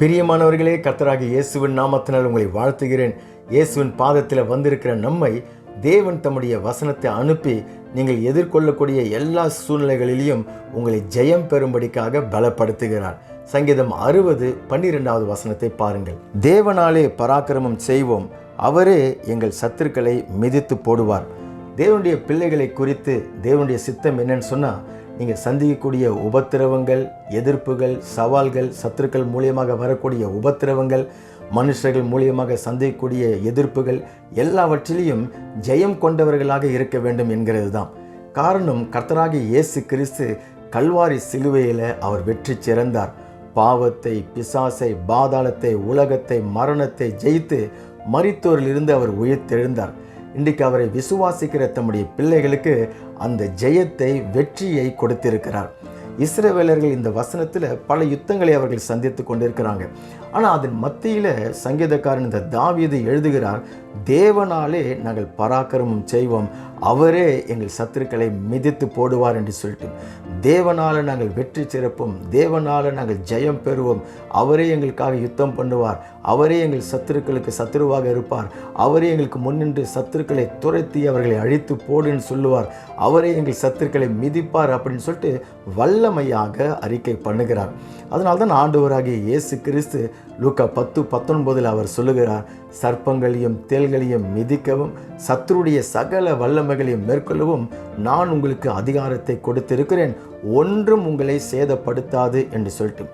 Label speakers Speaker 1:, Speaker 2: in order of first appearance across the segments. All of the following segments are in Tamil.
Speaker 1: பிரியமானவர்களே கர்த்தராகி இயேசுவின் நாமத்தினால் உங்களை வாழ்த்துகிறேன். இயேசுவின் பாதத்தில் வந்திருக்கிற நம்மை தேவன் தம்முடைய வசனத்தை அனுப்பி நீங்கள் எதிர்கொள்ளக்கூடிய எல்லா சூழ்நிலைகளிலும் உங்களை ஜெயம் பெறும்படிக்காக பலப்படுத்துகிறார். சங்கீதம் அறுபது பன்னிரெண்டாவது வசனத்தை பாருங்கள். தேவனாலே பராக்கிரமம் செய்வோம் அவரே எங்கள் சத்துருக்களை மிதித்து போடுவார். தேவனுடைய பிள்ளைகளை குறித்து தேவனுடைய சித்தம் என்னன்னு சொன்னால் நீங்கள் சந்திக்கக்கூடிய உபத்திரவங்கள் எதிர்ப்புகள் சவால்கள் சத்துருக்கள் மூலியமாக வரக்கூடிய உபத்திரவங்கள் மனுஷர்கள் மூலியமாக சந்திக்கக்கூடிய எதிர்ப்புகள் எல்லாவற்றிலையும் ஜெயம் கொண்டவர்களாக இருக்க வேண்டும் என்கிறது தான் காரணம் கர்த்தராகி இயேசு கிறிஸ்து கல்வாரி சிலுவையில் அவர் வெற்றி சிறந்தார். பாவத்தை பிசாசை பாதாளத்தை உலகத்தை மரணத்தை ஜெயித்து மறித்தோரிலிருந்து அவர் உயிர்த்தெழுந்தார் இன்றைக்கு அவரை விசுவாசிக்கிற தம்முடைய பிள்ளைகளுக்கு அந்த ஜெயத்தை வெற்றியை கொடுத்திருக்கிறார். இஸ்ரவேலர்கள் இந்த வசனத்தில் பல யுத்தங்களை அவர்கள் சந்தித்து கொண்டிருக்கிறாங்க. ஆனால் அதன் மத்தியில் சங்கீதக்காரன் இந்த தாவியது எழுதுகிறார் தேவனாலே நாங்கள் பராக்கிரமம் செய்வோம். அவரே எங்கள் சத்துருக்களை மிதித்து போடுவார் என்று சொல்லிட்டு தேவனால் நாங்கள் வெற்றி சிறப்போம். தேவனால் நாங்கள் ஜெயம் பெறுவோம். அவரே எங்களுக்காக யுத்தம் பண்ணுவார். அவரே எங்கள் சத்துருக்களுக்கு சத்துருவாக இருப்பார். அவரே எங்களுக்கு முன்னின்று சத்துருக்களை துரத்தி அவர்களை அழித்து போடுன்னு சொல்லுவார். அவரே எங்கள் சத்துருக்களை மிதிப்பார் அப்படின்னு சொல்லிட்டு வல்லமையாக அறிக்கை பண்ணுகிறார். அதனால்தான் ஆண்டவராகிய இயேசு கிறிஸ்து லூக்கா பத்து பத்தொன்பதில் அவர் சொல்லுகிறார் சர்ப்பங்களையும் தேள்களையும் மிதிக்கவும் சத்துருடைய சகல வல்லமைகளையும் மேற்கொள்ளவும் நான் உங்களுக்கு அதிகாரத்தை கொடுத்திருக்கிறேன். ஒன்றும் உங்களை சேதப்படுத்தாது என்று சொல்லிட்டு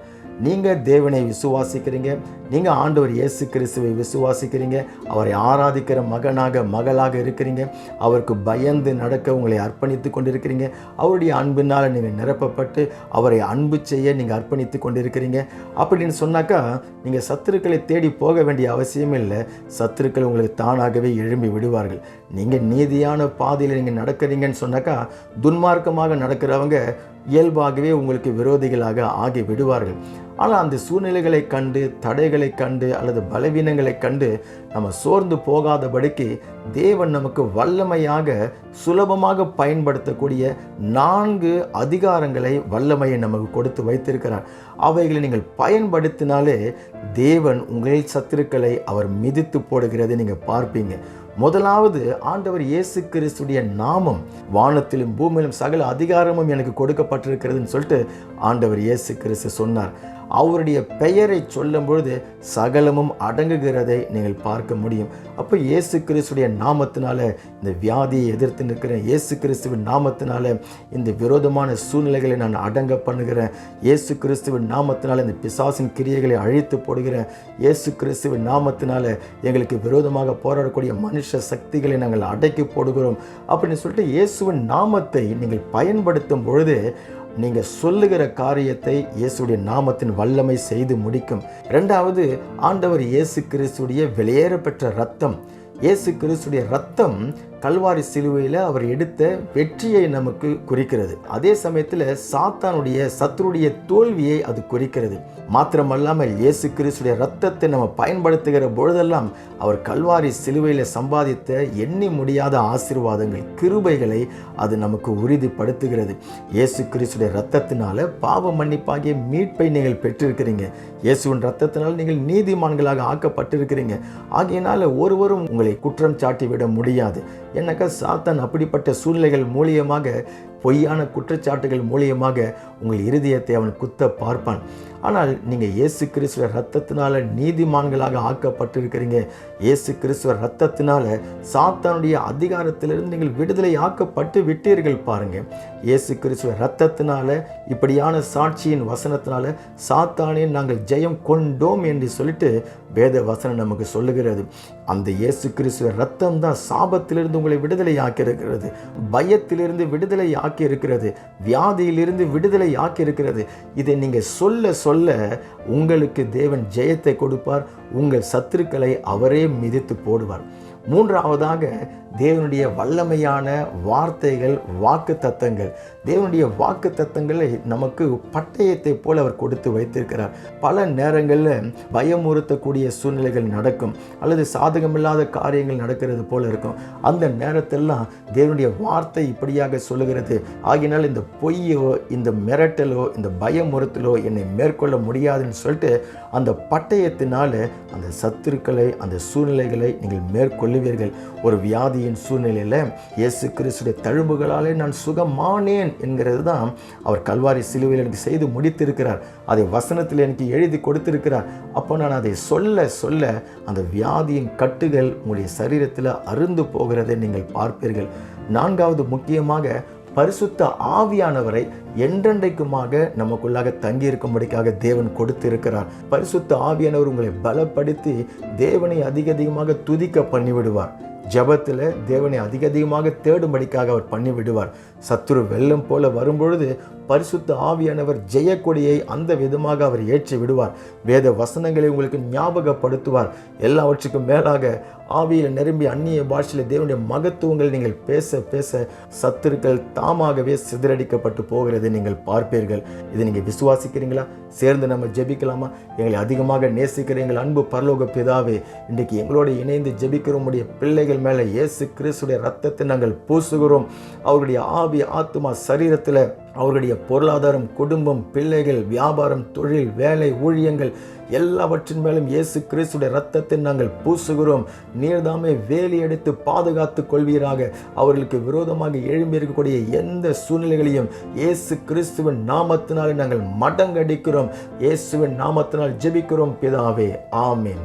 Speaker 1: நீங்கள் தேவனை விசுவாசிக்கிறீங்க. நீங்கள் ஆண்டவர் இயேசு கிறிஸ்துவை விசுவாசிக்கிறீங்க. அவரை ஆராதிக்கிற மகனாக மகளாக இருக்கிறீங்க. அவருக்கு பயந்து நடக்க உங்களை அர்ப்பணித்து கொண்டிருக்கிறீங்க. அவருடைய அன்பினால் நீங்கள் நிரப்பப்பட்டு அவரை அன்பு செய்ய நீங்கள் அர்ப்பணித்து கொண்டிருக்கிறீங்க. அப்படின்னு சொன்னாக்கா நீங்கள் சத்துருக்களை தேடி போக வேண்டிய அவசியம் இல்லை. சத்துருக்கள் உங்களுக்கு தானாகவே எழும்பி விடுவார்கள். நீங்கள் நீதியான பாதையில் நீங்கள் நடக்கிறீங்கன்னு சொன்னாக்கா துன்மார்க்கமாக நடக்கிறவங்க இயல்பாகவே உங்களுக்கு விரோதிகளாக ஆகி விடுவார்கள். ஆனால் அந்த சூழ்நிலைகளை கண்டு தடைகளை கண்டு அல்லது பலவீனங்களை கண்டு நம்ம சோர்ந்து போகாதபடிக்கு தேவன் நமக்கு வல்லமையாக சுலபமாக பயன்படுத்தக்கூடிய நான்கு அதிகாரங்களை வல்லமையை நமக்கு கொடுத்து வைத்திருக்கிறார். அவைகளை நீங்கள் பயன்படுத்தினாலே தேவன் உங்களின் சத்துருக்களை அவர் மிதித்து போடுகிறதை நீங்கள் பார்ப்பீங்க. முதலாவது ஆண்டவர் இயேசு கிறிஸ்துடைய நாமம் வானத்திலும் பூமியிலும் சகல அதிகாரமும் எனக்கு கொடுக்கப்பட்டிருக்கிறதுன்னு சொல்லிட்டு ஆண்டவர் இயேசு கிறிஸ்து சொன்னார். அவருடைய பெயரை சொல்லும் பொழுது சகலமும் அடங்குகிறதை நீங்கள் பார்க்க முடியும். அப்போ இயேசு கிறிஸ்துடைய நாமத்தினால இந்த வியாதியை எதிர்த்து நிற்கிறேன் இயேசு கிறிஸ்துவின் நாமத்தினால இந்த விரோதமான சூழ்நிலைகளை நான் அடங்க பண்ணுகிறேன். இயேசு கிறிஸ்துவின் நாமத்தினால இந்த பிசாசின் கிரியைகளை அழித்து போடுகிறேன். இயேசு கிறிஸ்துவின் நாமத்தினால எங்களுக்கு விரோதமாக போராடக்கூடிய மனுஷ சக்திகளை நாங்கள் அடக்கி போடுகிறோம். அப்படின்னு சொல்லிட்டு இயேசுவின் நாமத்தை நீங்கள் பயன்படுத்தும் பொழுது நீங்கள் சொல்லுகிற காரியத்தை இயேசுடைய நாமத்தின் வல்லமை செய்து முடிக்கும். ரெண்டாவது ஆண்டவர் இயேசு கிறிஸ்துடைய வெளியேற பெற்ற ரத்தம் இயேசு கிறிஸ்துடைய ரத்தம் கல்வாரி சிலுவையில் அவர் எடுத்த வெற்றியை நமக்கு குறிக்கிறது. அதே சமயத்தில் சாத்தானுடைய சத்துருடைய தோல்வியை அது குறிக்கிறது. மாத்திரமல்லாமல் இயேசு கிறிஸ்துடைய ரத்தத்தை நம்ம பயன்படுத்துகிற பொழுதெல்லாம் அவர் கல்வாரி சிலுவையில் சம்பாதித்த எண்ணி முடியாத ஆசீர்வாதங்கள் கிருபைகளை அது நமக்கு உறுதிப்படுத்துகிறது. இயேசு கிறிஸ்துடைய ரத்தத்தினால பாவ மன்னிப்பாகிய மீட்பை நீங்கள் பெற்றிருக்கிறீங்க. இயேசுவின் ரத்தத்தினால் நீங்கள் நீதிமான்களாக ஆக்கப்பட்டிருக்கிறீங்க. ஆகையினால ஒருவரும் உங்களை குற்றம் சாட்டி விட முடியாது. என்னக்கா சாத்தான் அப்படிப்பட்ட சூழ்நிலைகள் மூலியமாக பொய்யான குற்றச்சாட்டுகள் மூலியமாக உங்கள் இருதயத்தை அவன் குத்த பார்ப்பான். ஆனால் நீங்கள் இயேசு கிறிஸ்துவ ரத்தத்தினால நீதிமான்களாக ஆக்கப்பட்டிருக்கிறீங்க. இயேசு கிறிஸ்துவ ரத்தத்தினால சாத்தானுடைய அதிகாரத்திலிருந்து நீங்கள் விடுதலை ஆக்கப்பட்டு விட்டீர்கள் பாருங்க. இயேசு கிறிஸ்துவ ரத்தத்தினால இப்படியான சாட்சியின் வசனத்தினால சாத்தானே நாங்கள் ஜெயம் கொண்டோம் என்று சொல்லிட்டு வேத வசனம் நமக்கு சொல்லுகிறது. அந்த இயேசு கிறிஸ்துவ ரத்தம் தான் சாபத்திலிருந்து உங்களை விடுதலை ஆக்கியிருக்கிறது பயத்திலிருந்து விடுதலை ஆக்கி இருக்கிறது வியாதியிலிருந்து விடுதலை ஆக்கி இருக்கிறது இதை நீங்கள் சொல்ல சொல்ல உங்களுக்கு தேவன் ஜெயத்தை கொடுப்பார். உங்கள் சத்துருக்களை அவரே மிதித்து போடுவார். மூன்றாவதாக தேவனுடைய வல்லமையான வார்த்தைகள் வாக்கு தத்தங்கள். தேவனுடைய வாக்கு தத்தங்களை நமக்கு பட்டயத்தை போல் அவர் கொடுத்து வைத்திருக்கிறார். பல நேரங்களில் பயமுறுத்தக்கூடிய சூழ்நிலைகள் நடக்கும். அல்லது சாதகமில்லாத காரியங்கள் நடக்கிறது போல் இருக்கும். அந்த நேரத்தெல்லாம் தேவனுடைய வார்த்தை இப்படியாக சொல்லுகிறது. ஆகினால் இந்த பொய்யோ இந்த மிரட்டலோ இந்த பயமுறுத்தலோ என்னை மேற்கொள்ள முடியாதுன்னு சொல்லிட்டு அந்த பட்டயத்தினால அந்த சத்துருக்களை அந்த சூழ்நிலைகளை நீங்கள் மேற்கொள்ளுவீர்கள். ஒரு வியாதியின் சூழ்நிலையில் இயேசு கிறிஸ்துடைய தழும்புகளாலே நான் சுகமானேன் என்கிறது தான் அவர் கல்வாரி சிலுவையில் எனக்கு செய்து முடித்திருக்கிறார். அதை வசனத்தில் எனக்கு எழுதி கொடுத்திருக்கிறார். அப்போ நான் அதை சொல்ல சொல்ல அந்த வியாதியின் கட்டுகள் உங்களுடைய சரீரத்தில் அருந்து போகிறதை நீங்கள் பார்ப்பீர்கள். நான்காவது முக்கியமாக பரிசுத்த ஆவியானவரை என்றென்றைக்குமாக நமக்குள்ளாக தங்கியிருக்கும்படிக்காக தேவன் கொடுத்திருக்கிறார். பரிசுத்த ஆவியானவர் உங்களை பலப்படுத்தி தேவனை அதிக அதிகமாக துதிக்க பண்ணிவிடுவார். ஜபத்தில் தேவனை அதிக அதிகமாக தேடும்படிக்காக அவர் பண்ணி விடுவார் சத்துரு வெள்ளம் போல வரும்பொழுது பரிசுத்த ஆவியானவர் ஜெயக்கொடியை அந்த விதமாக அவர் ஏற்றி விடுவார் வேத வசனங்களை உங்களுக்கு ஞாபகப்படுத்துவார். எல்லாவற்றுக்கும் மேலாக ஆவியில் நிரம்பி அந்நிய பாஷையில் தேவனுடைய மகத்துவங்கள் நீங்கள் பேச பேச சத்துருக்கள் தாமாகவே சிதறடிக்கப்பட்டு போகிறதை நீங்கள் பார்ப்பீர்கள். இதை நீங்கள் விசுவாசிக்கிறீங்களா? சேர்ந்து நம்ம ஜெபிக்கலாமா? எங்களை அதிகமாக நேசிக்கிற எங்கள் அன்பு பரலோக பிதாவே இன்றைக்கு எங்களோடு இணைந்து ஜெபிக்கிற உடைய பிள்ளைகள் மேலே இயேசு கிறிஸ்துடைய ரத்தத்தை நாங்கள் பூசுகிறோம். அவருடைய ஆவி ஆத்மா சரீரத்தில் அவருடைய பொருளாதாரம் குடும்பம் பிள்ளைகள் வியாபாரம் தொழில் வேலை ஊழியங்கள் எல்லாவற்றின் மேலும் இயேசு கிறிஸ்துடைய ரத்தத்தை நாங்கள் பூசுகிறோம். நீர்தாமே வேலி எடுத்து பாதுகாத்து கொள்வீராக. அவர்களுக்கு விரோதமாக எழும்பி இருக்கக்கூடிய எந்த சூழ்நிலைகளையும் இயேசு கிறிஸ்துவின் நாமத்தினாலே நாங்கள் மடங்கடிக்கிறோம். இயேசுவின் நாமத்தினால் ஜெபிக்கிறோம். பிதாவே ஆமீன்.